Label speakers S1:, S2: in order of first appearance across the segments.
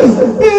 S1: E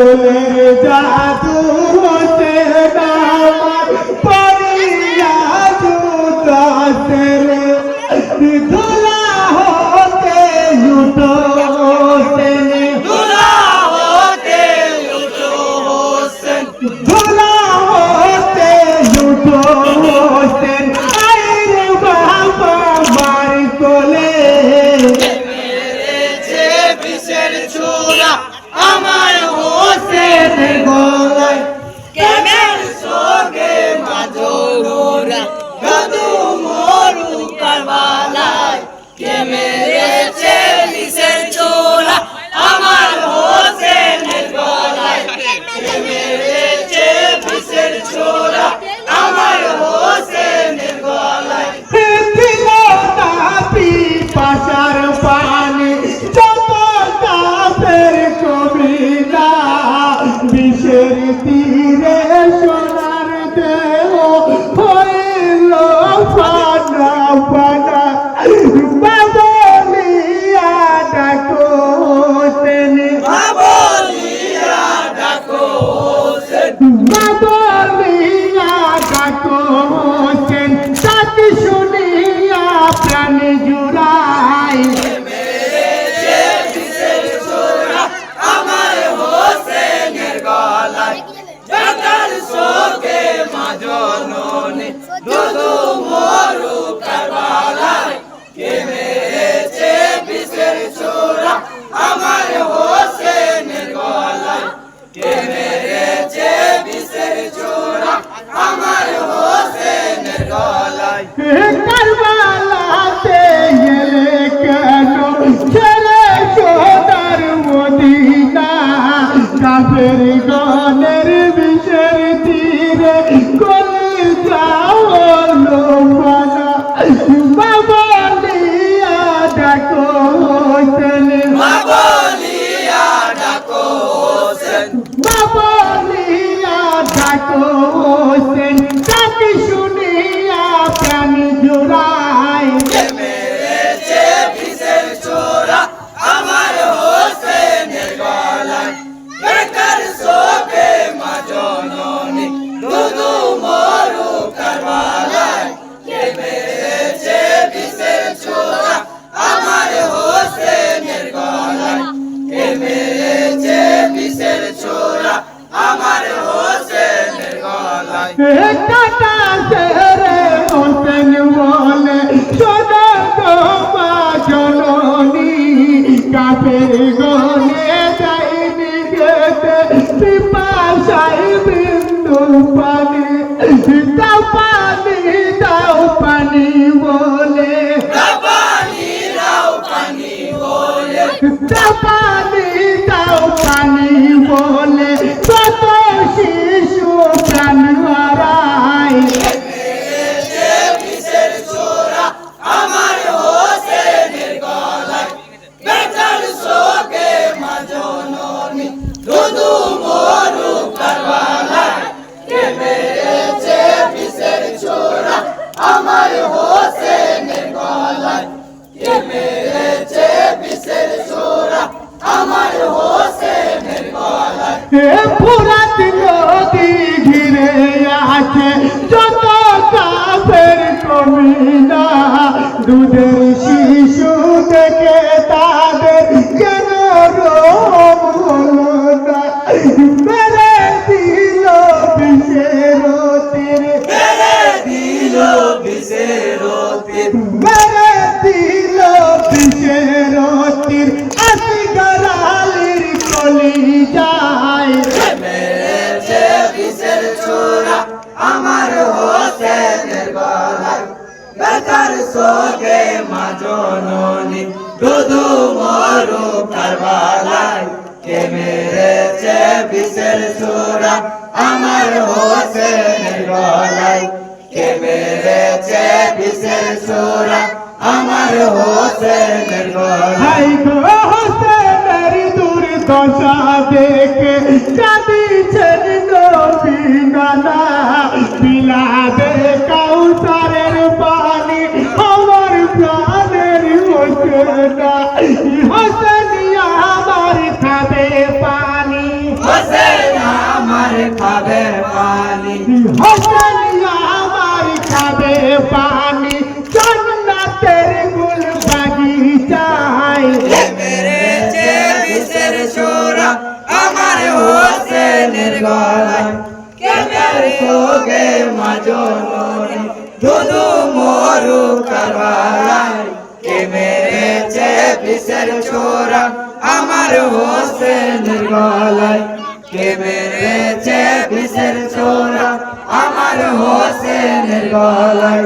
S1: বলে জাদু সে দামা পরিয়া
S2: জুতা সে আমার হোসেনের গলায়
S1: কারবালাতে গেলে কেন? ছেলে সোনার মদিনা। কাফের গনের বিষের তীরে কলি যাওয়ালো মানা বাবা
S2: লিয়া ডাকো হোসেন।
S1: বাবা লিয়া ডাকো হোসেন।
S2: বাবা লিয়া ডাকো Dá
S1: o পুরা নদী ঘিরে আছে যত কাফের কমিনা দুধের শিশু থেকে তাদের কেন মেরে দিল বিষের তীর।
S2: মেরে
S1: মেরে দিল
S2: ব্যথার সোগে মা জননী দুধু মরু কারবালায় কে মেরেছে বিষের সুরা? আমার হোসেনের গলায় কে মেরেছে বিষের সুরা? আমার হোসেনের গলায়
S1: হাই গো হোসেনের দুর্দশা দেখে কাঁদিছেন নবী নানা হোসেন আমার খাবে পানি হোসেনিয়া আমার খাবে পানি জান্নাতের গুল বাগিচায়
S2: মেরেছে বিষের সুরা আমার হোসেনের গলায় কে মেরে সোগে মাজননি দুদু মরু কারবালায় কে মেরেছে বিষের সুরা আমার হোসেনের গলায়। কে মেরেছে বিষের সুরা আমার হোসেনের গলায়